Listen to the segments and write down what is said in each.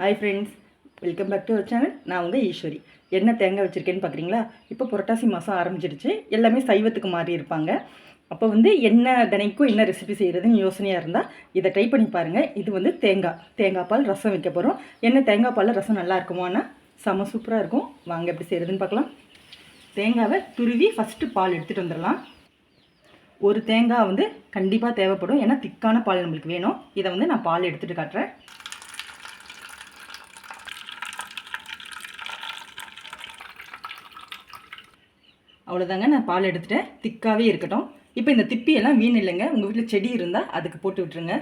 Hi friends welcome back to our channel நான் உங்கள் ஈஸ்வரி. என்ன தேங்காய் வச்சுருக்கேன்னு பார்க்குறீங்களா இப்போ புரட்டாசி மாதம் ஆரம்பிச்சிருச்சு. எல்லாமே சைவத்துக்கு மாறி இருப்பாங்க. அப்போ வந்து என்ன தினைக்கும் என்ன ரெசிபி செய்கிறதுன்னு யோசனையாக இருந்தால் இதை ட்ரை பண்ணி பாருங்கள் இது வந்து தேங்காய். தேங்காய் பால் ரசம் வைக்க போகிறோம் என்ன தேங்காய் பாலில் ரசம் நல்லா இருக்குமானா செம சூப்பராக இருக்கும். வாங்க எப்படி செய்கிறதுன்னு பார்க்கலாம் தேங்காவை துருவி ஃபஸ்ட்டு பால் எடுத்துகிட்டு வந்துடலாம். ஒரு தேங்காய் வந்து கண்டிப்பாக தேவைப்படும். ஏன்னா திக்கான பால் நம்மளுக்கு வேணும். இதை வந்து நான் பால் எடுத்துகிட்டு காட்டுறேன். அவ்வளோதாங்க நான் பால் எடுத்துட்டேன். திக்காகவே இருக்கட்டும். இப்போ இந்த திப்பியெல்லாம் வீண் இல்லைங்க. உங்கள் வீட்டில் செடி இருந்தால் அதுக்கு போட்டு விட்டுருங்க.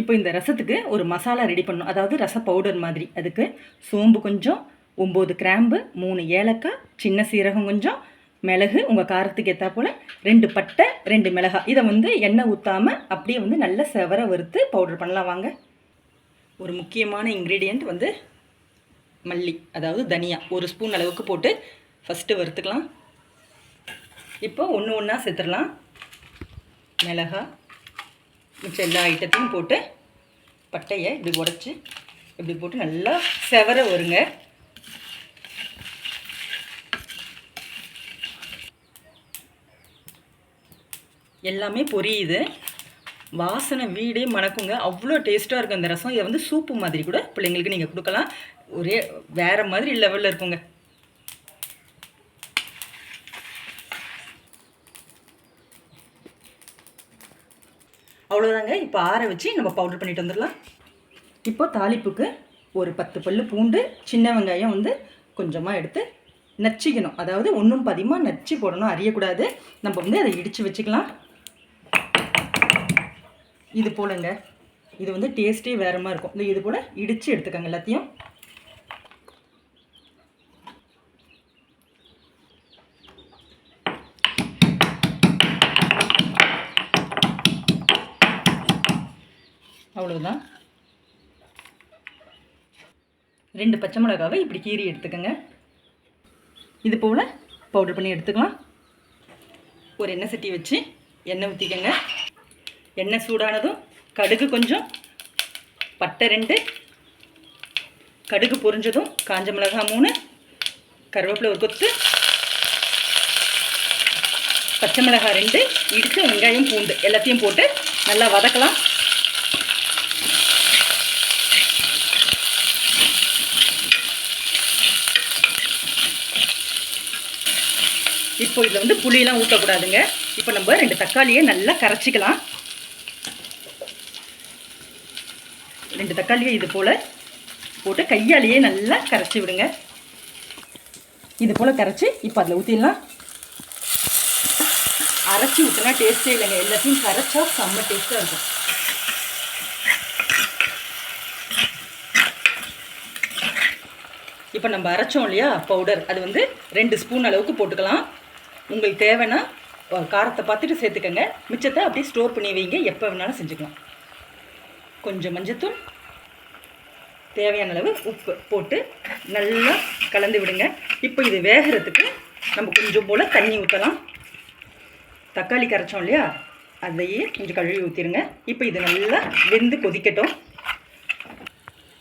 இப்போ இந்த ரசத்துக்கு ஒரு மசாலா ரெடி பண்ணணும். அதாவது ரச பவுடர் மாதிரி. அதுக்கு சோம்பு கொஞ்சம் ஒம்பது கிராம்பு மூணு ஏலக்காய் சின்ன சீரகம் கொஞ்சம் மிளகு உங்கள் காரத்துக்கு ஏற்றா போல் ரெண்டு பட்டை ரெண்டு மிளகாய். இதை வந்து எண்ணெய் ஊற்றாமல் அப்படியே வந்து நல்லா செவர வறுத்து பவுடர் பண்ணலாம் வாங்க. ஒரு முக்கியமான இன்க்ரீடியண்ட் வந்து மல்லி. அதாவது தனியா. ஒரு ஸ்பூன் அளவுக்கு போட்டு ஃபஸ்ட்டு வறுத்துக்கலாம். இப்போ ஒன்று ஒன்றா சேர்த்துடலாம் மிளகா மிச்சம் எல்லா ஐட்டத்தையும் போட்டு பட்டையை இப்படி உடச்சி இப்படி போட்டு நல்லா செவர வருங்க. எல்லாமே பொரியுது. வாசனை வீடே மணக்குங்க. அவ்வளோ டேஸ்ட்டாக இருக்கும் இந்த ரசம். இதை வந்து சூப்பு மாதிரி கூட பிள்ளைங்களுக்கு நீங்கள் கொடுக்கலாம். ஒரே வேறு மாதிரி லெவலில் இருக்குங்க. அவ்வளோதாங்க இப்போ ஆற வச்சு நம்ம பவுடர் பண்ணிட்டு வந்துடலாம். இப்போ தாளிப்புக்கு ஒரு பத்து பல் பூண்டு சின்ன வெங்காயம் வந்து கொஞ்சமாக எடுத்து நச்சிக்கணும். அதாவது ஒன்றும் பதிமாக நச்சு போடணும் அறியக்கூடாது நம்ம வந்து அதை இடித்து வச்சுக்கலாம். இது போலங்க. இது வந்து டேஸ்ட்டே வேறமாக மாதிரி இருக்கும். இல்லை இது போல் இடித்து எடுத்துக்கோங்க எல்லாத்தையும். அவ்வளோதான் ரெண்டு பச்சை மிளகாவை இப்படி கீறி எடுத்துக்கோங்க. இது போல் பவுடர் பண்ணி எடுத்துக்கலாம். ஒரு எண்ணெய் சட்டி வச்சு எண்ணெய் ஊற்றிக்கோங்க எண்ணெய் சூடானதும் கடுகு கொஞ்சம் பட்டை ரெண்டு கடுகு பொரிஞ்சதும் காஞ்ச மிளகாய் மூணு கருவேப்பிலை ஒரு கொத்து பச்சை மிளகாய் ரெண்டு இடித்து வெங்காயம் பூண்டு எல்லாத்தையும் போட்டு நல்லா வதக்கலாம். இப்போ இதில் வந்து புளியெல்லாம் ஊற்றக்கூடாதுங்க இப்போ நம்ம ரெண்டு தக்காளியை நல்லா கரைச்சிக்கலாம். ரெண்டு தக்காளியை இது போல் போட்டு கையாலேயே நல்லா கரைச்சி விடுங்க. இது போல் கரைச்சி இப்போ அதில் ஊற்றிடலாம் அரைச்சி ஊற்றினா டேஸ்ட்டே இல்லைங்க. எல்லாத்தையும் கரைச்சா செம்ம டேஸ்ட்டாக இருக்கும். இப்போ நம்ம அரைச்சோம் இல்லையா? பவுடர் அது வந்து ரெண்டு ஸ்பூன் அளவுக்கு போட்டுக்கலாம். உங்களுக்கு தேவைன்னா காரத்தை பார்த்துட்டு சேர்த்துக்கங்க. மிச்சத்தை அப்படியே ஸ்டோர் பண்ணி வைங்க. எப்போ வேணாலும் செஞ்சுக்கலாம். கொஞ்சம் மஞ்சத்தூள் தேவையான அளவு உப்பு போட்டு நல்லா கலந்து விடுங்க. இப்போ இது வேகிறதுக்கு நம்ம கொஞ்சம் போல் தண்ணி ஊற்றலாம் தக்காளி கரைச்சோம் இல்லையா? அதையே கொஞ்சம் கழுவி ஊற்றிடுங்க இப்போ இது நல்லா வெந்து கொதிக்கட்டும்.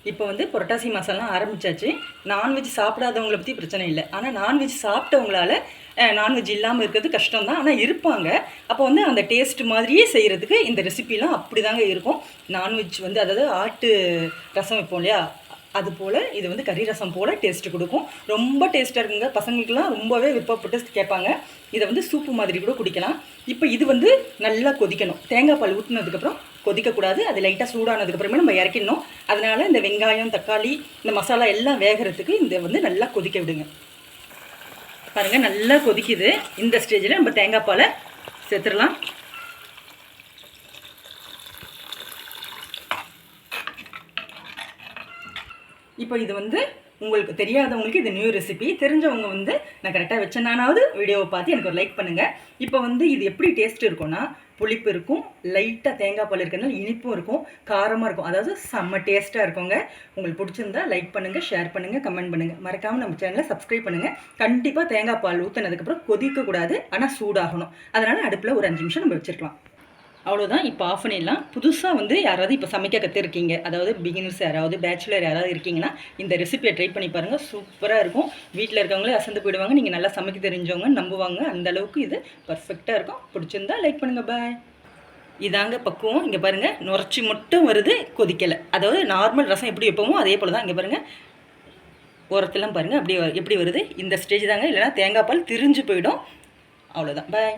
இப்போ வந்து புரட்டாசி மாதம்லாம் ஆரம்பிச்சாச்சு. நான்வெஜ் சாப்பிடாதவங்கள பற்றி பிரச்சனை இல்லை. ஆனால் நான்வெஜ் சாப்பிட்டவங்களால நான்வெஜ் இல்லாமல் இருக்கிறது கஷ்டம் தான் ஆனால் இருப்பாங்க. அப்போ வந்து அந்த டேஸ்ட் மாதிரியே செய்கிறதுக்கு இந்த ரெசிபிலாம் அப்படி தாங்க இருக்கும். நான்வெஜ் வந்து அதாவது ஆட்டு ரசம் வைப்போம் இல்லையா? அது போல் இது வந்து கறி ரசம் போல் டேஸ்ட்டு கொடுக்கும். ரொம்ப டேஸ்ட்டாக இருக்குங்க. பசங்களுக்குலாம் ரொம்பவே விருப்பப்பட்டு கேட்பாங்க. இதை வந்து சூப்பு மாதிரி கூட குடிக்கலாம். இப்போ இது வந்து நல்லா கொதிக்கணும். தேங்காய் பால் ஊற்றினதுக்கப்புறம் கொதிக்கக்கூடாது. அது லைட்டாக சூடானதுக்கப்புறமே நம்ம இறக்கிடணும். அதனால் இந்த வெங்காயம் தக்காளி இந்த மசாலா எல்லாம் வேகிறதுக்கு இந்த வந்து நல்லா கொதிக்க விடுங்க. பாருங்கள் நல்லா கொதிக்குது. இந்த ஸ்டேஜில் நம்ம தேங்காய் பாலை சேர்த்துடலாம். இப்போ இது வந்து உங்களுக்கு தெரியாதவங்களுக்கு இது நியூ ரெசிபி தெரிஞ்சவங்க வந்து நான் கரெக்டாக வச்சேனானாவது வீடியோவை பார்த்து எனக்கு ஒரு லைக் பண்ணுங்கள் இப்போ வந்து இது எப்படி டேஸ்ட் இருக்கும்னா புளிப்பு இருக்கும் லைட்டாக தேங்காய் பால் இருக்கிறதுனால இனிப்பும் இருக்கும் காரமாக இருக்கும். அதாவது செம்ம டேஸ்ட்டாக இருக்குங்க. உங்களுக்கு பிடிச்சிருந்தா லைக் பண்ணுங்கள் ஷேர் பண்ணுங்கள் கமெண்ட் பண்ணுங்கள் மறக்காமல் நம்ம சேனலை சப்ஸ்கிரைப் பண்ணுங்கள் கண்டிப்பாக தேங்காய் பால் ஊற்றினதுக்கப்புறம் கொதிக்கக்கூடாது ஆனால் சூடாகணும். அதனால் அடுப்பில் ஒரு அஞ்சு நிமிஷம் நம்ம வச்சுருக்கலாம். அவ்வளோதான் இப்போ ஆஃப் பண்ணிடலாம் புதுசாக வந்து யாராவது இப்போ சமைக்க கற்றுருக்கீங்க அதாவது பிகினர்ஸ் யாராவது பேச்சுலர் யாராவது இருக்கீங்கன்னா இந்த ரெசிபியை ட்ரை பண்ணி பாருங்கள் சூப்பராக இருக்கும். வீட்டில் இருக்கவங்களே அசந்து போயிடுவாங்க. நீங்கள் நல்லா சமைக்க தெரிஞ்சவங்க நம்புவாங்க. அந்த அளவுக்கு இது பர்ஃபெக்டாக இருக்கும். பிடிச்சிருந்தா லைக் பண்ணுங்கள் பாய் இதாங்க பக்குவம். இங்கே பாருங்கள் நுரைச்சி மட்டும் வருது கொதிக்கலை. அதாவது நார்மல் ரசம் எப்படி வைப்போமோ அதே போல் தான் இங்கே பாருங்கள் ஓரத்தெல்லாம் பாருங்கள் அப்படி எப்படி வருது? இந்த ஸ்டேஜ் தாங்க. இல்லைன்னா தேங்காய் பால் திரிஞ்சு போயிடும். அவ்வளோதான் பாய்